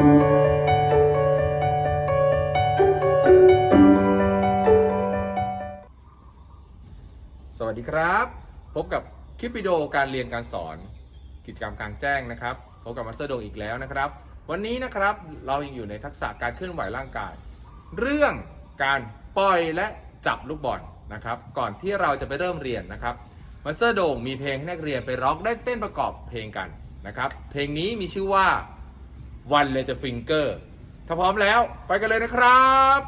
สวัสดีครับ พบกับคลิปวิดีโอการเรียนการสอนกิจกรรมกลางแจ้งนะครับพบกับมาสเตอร์โดงอีกแล้วนะครับ วันนี้นะครับเรายังอยู่ในทักษะการเคลื่อนไหวร่างกาย เรื่องการปล่อยและจับลูกบอลนะครับ ก่อนที่เราจะไปเริ่มเรียนนะครับมาสเตอร์โดงมีเพลงให้นักเรียนไปร้องได้เต้นประกอบเพลงกันนะครับ เพลงนี้มีชื่อว่า One Little Finger ถ้าพร้อมแล้วไปกันเลยนะครับ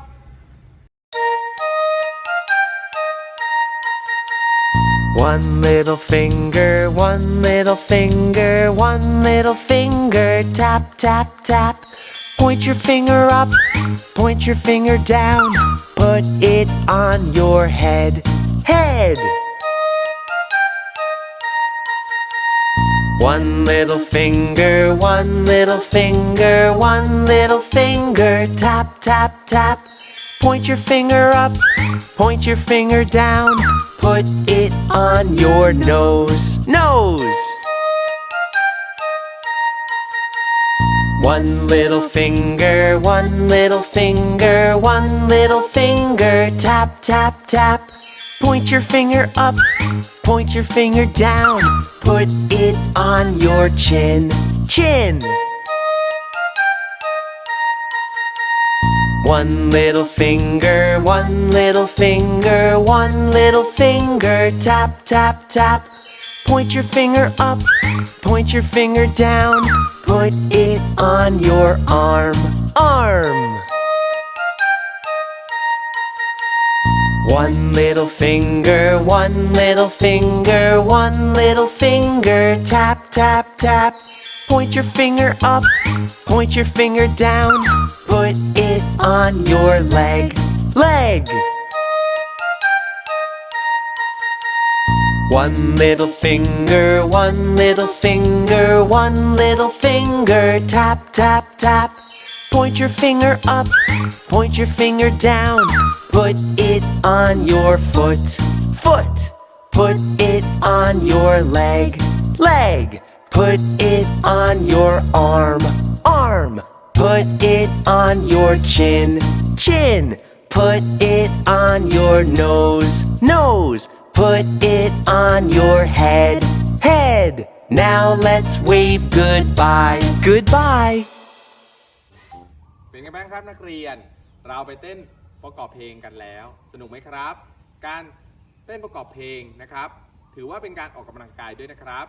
One little finger, one little finger, one little finger, tap, tap, tap. Point your finger up, point your finger down, put it on your head, head. One little finger, one little finger, one little finger, tap, tap, tap. Point your finger up, point your finger down, put it on your nose, nose. One little finger, one little finger, one little finger, tap, tap, tap. Point your finger up, point your finger down, put it on your chin, chin. One little finger, one little finger, one little finger, tap, tap, tap. Point your finger up, point your finger down, put it on your arm, arm. One little finger, one little finger, one little finger, tap, tap, tap. Point your finger up, point your finger down, put it on your leg, leg. One little finger, one little finger, one little finger, tap, tap, tap. Point your finger up, point your finger down, put it on your foot, foot. Put it on your leg, leg. Put it on your arm, arm. Put it on your chin, chin. Put it on your nose, nose. Put it on your head, head. Now let's wave goodbye, goodbye. เป็นไงบ้างครับนักเรียน เราไปเต้น ประกอบเพลงกันแล้ว สนุกไหมครับ การเต้นประกอบเพลงนะครับ ถือว่าเป็นการออกกำลังกายด้วยนะครับ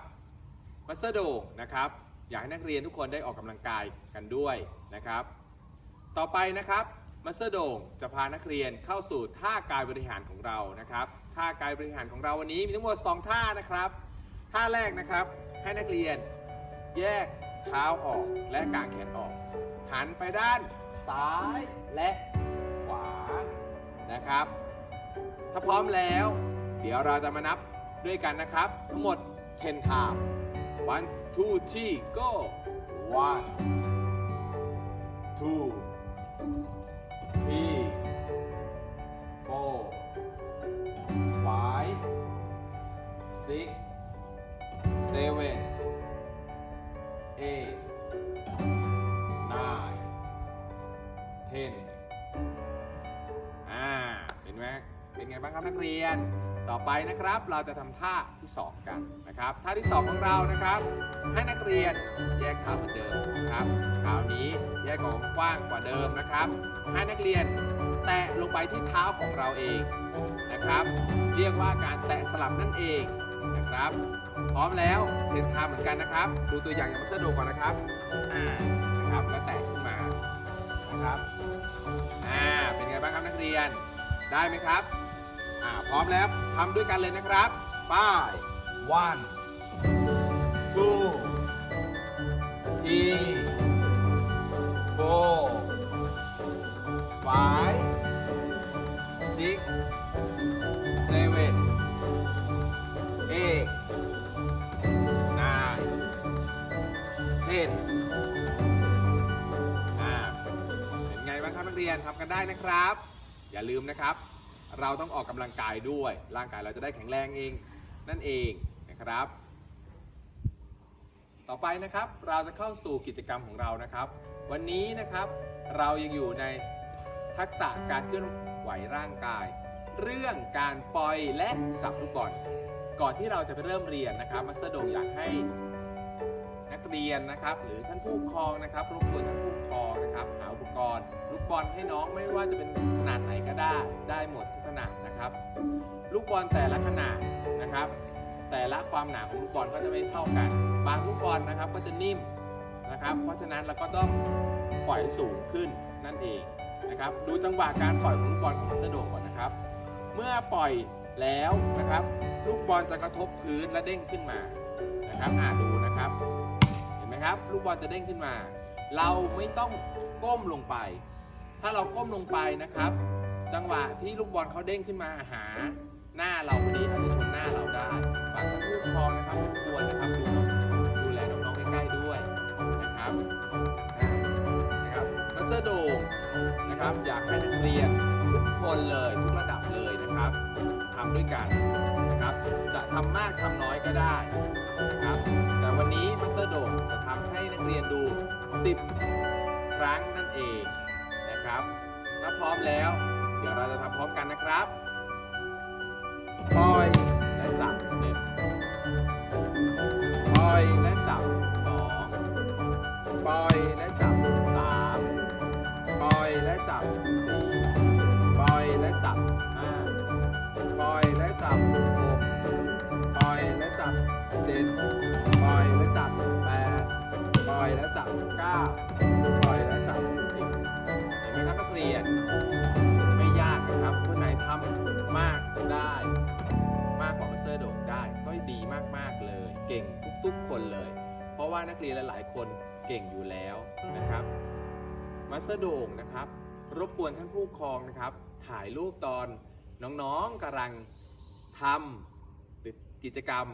มาสเตอร์โดงนะครับ อยากให้นักเรียนทุกคนได้ออกกำลังกายกันด้วยนะครับ ต่อไปนะครับมาสเตอร์โดงจะพานักเรียนเข้าสู่ท่ากายบริหารของเรานะครับ ท่ากายบริหารของเราวันนี้มีทั้งหมด 2 ท่านะครับ ท่าแรกนะครับ ให้นักเรียนแยกเท้าออกและกางแขนออก หันไปด้านซ้ายและะครับ ถ้าพร้อมแล้ว เดี๋ยวเราจะมานับด้วยกันนะครับ ทั้งหมด 10 คำ one two three go one two three four five six seven เป็นไงบ้างครับนักเรียน ต่อไปนะครับเราจะทำท่าที่ 2 กันนะครับ ท่าที่ 2 ของเรานะครับ ให้นักเรียนแยกเท้าเหมือนเดิมนะครับเท้านี้แยกของกว้างกว่าเดิมนะครับ ให้นักเรียนแตะลงไปที่เท้าของเราเองนะครับ เรียกว่าการแตะสลับนั่นเองนะครับ พร้อมแล้วเรียนทำเหมือนกันนะครับ ดูตัวอย่างอย่างมาสเตอดูก่อนนะครับอ่านะครับแล้วแตะขึ้นมานะครับอ่าเป็นไงบ้างครับนักเรียนได้ไหมครับ อ่าพร้อมแล้วทำด้วยกันเลยนะครับ ไป้าย one two three four five six seven eight nine ten อ่าเป็นไงบ้างครับนักเรียนทำกันได้นะครับ อย่าลืมนะครับ เราต้องออกกำลังกายด้วย ร่างกายเราจะได้แข็งแรงเองนั่นเองนะครับ ต่อไปนะครับเราจะเข้าสู่กิจกรรมของเรานะครับ วันนี้นะครับเรายังอยู่ในทักษะการเคลื่อนไหวร่างกาย เรื่องการปล่อยและจับลูกบอลก่อนที่เราจะไปเริ่มเรียนนะครับมาสเตอร์โดงอยากให้ นักเรียนนะครับ หรือท่านผู้ปกครองนะครับรบกวนท่านผู้ปกครองนะครับหาอุปกรณ์ลูกบอลให้น้องไม่ว่าจะเป็นขนาดไหนก็ได้ได้หมดทุกขนาดนะครับ ลูกบอลแต่ละขนาดนะครับ แต่ละความหนาของลูกบอลก็จะไม่เท่ากัน บางลูกบอลนะครับก็จะนิ่มนะครับ เพราะฉะนั้นเราก็ต้องปล่อยสูงขึ้นนั่นเองนะครับ ดูจังหวะการปล่อยของลูกบอลของมัสโดก่อนนะครับ เมื่อปล่อยแล้วนะครับ ลูกบอลจะกระทบพื้นและเด้งขึ้นมานะครับอ่าดูนะครับ ครับ ลูกบอลจะเด้งขึ้นมา เราไม่ต้องก้มลงไป ถ้าเราก้มลงไปนะครับ จังหวะที่ลูกบอลเขาเด้งขึ้นมาหา หน้าเราพอดีอาจจะชนหน้าเราได้ฝากท่านผู้ปกครองนะครับรบกวนนะครับดูดูแลน้องๆใกล้ๆด้วยนะครับนะครับมาสเตอร์โดงนะครับอยากให้นักเรียนทุกคนเลยทุกระดับเลยนะครับทำด้วยกันนะครับ จะทำมากทำน้อยก็ได้ รียนดู 10 ครั้งนั่นเองนะครับ ถ้าพร้อมแล้ว เดี๋ยวเราจะทำพร้อมกันนะครับปล่อยและจับหนึ่งปล่อยและจับสองปล่อยและจับสามปล่อยและจับ เก้าปล่อยและจับสิบเห็นไหมครับนักเรียน ไม่ยากนะครับคนไหนทำมากได้ มากกว่ามาสเตอร์โด่งได้ ก็ดีมากๆเลย เก่งทุกๆคนเลย เพราะว่านักเรียนหลายๆคนเก่งอยู่แล้วนะครับมาสเตอร์โด่งนะครับ รบกวนท่านผู้ปกครองนะครับ ถ่ายรูปตอนน้องๆกำลังทำหรือกิจกรรม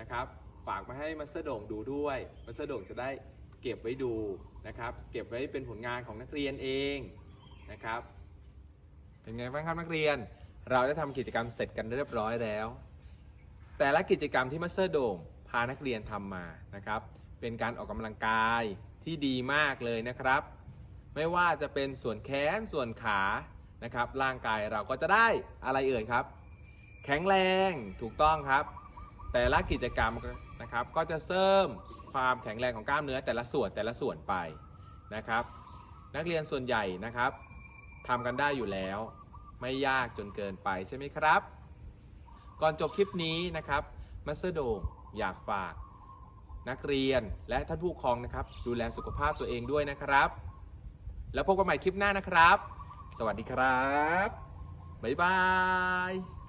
นะครับ ฝากมาให้มาสเตอร์โด่งดูด้วยมาสเตอร์โด่งจะได้ เก็บไว้ดูนะครับ เก็บไว้เป็นผลงานของนักเรียนเองนะครับ เป็นไงบ้างครับนักเรียน เราได้ทำกิจกรรมเสร็จกันเรียบร้อยแล้ว แต่ละกิจกรรมที่มาสเตอร์โดมพานักเรียนทำมานะครับ เป็นการออกกำลังกายที่ดีมากเลยนะครับ ไม่ว่าจะเป็นส่วนแขนส่วนขานะครับ ร่างกายเราก็จะได้อะไรเอ่ยครับ แข็งแรงถูกต้องครับ แต่ละกิจกรรมนะครับ ก็จะเสริมความแข็งแรงของกล้ามเนื้อแต่ละส่วนแต่ละส่วนไปนะครับ นักเรียนส่วนใหญ่นะครับทำกันได้อยู่แล้ว ไม่ยากจนเกินไปใช่ไหมครับ ก่อนจบคลิปนี้นะครับมัสเตอร์โดงอยากฝาก นักเรียนและท่านผู้ปกครองนะครับ ดูแลสุขภาพตัวเองด้วยนะครับ แล้วพบกันใหม่คลิปหน้านะครับ สวัสดีครับ บ๊ายบาย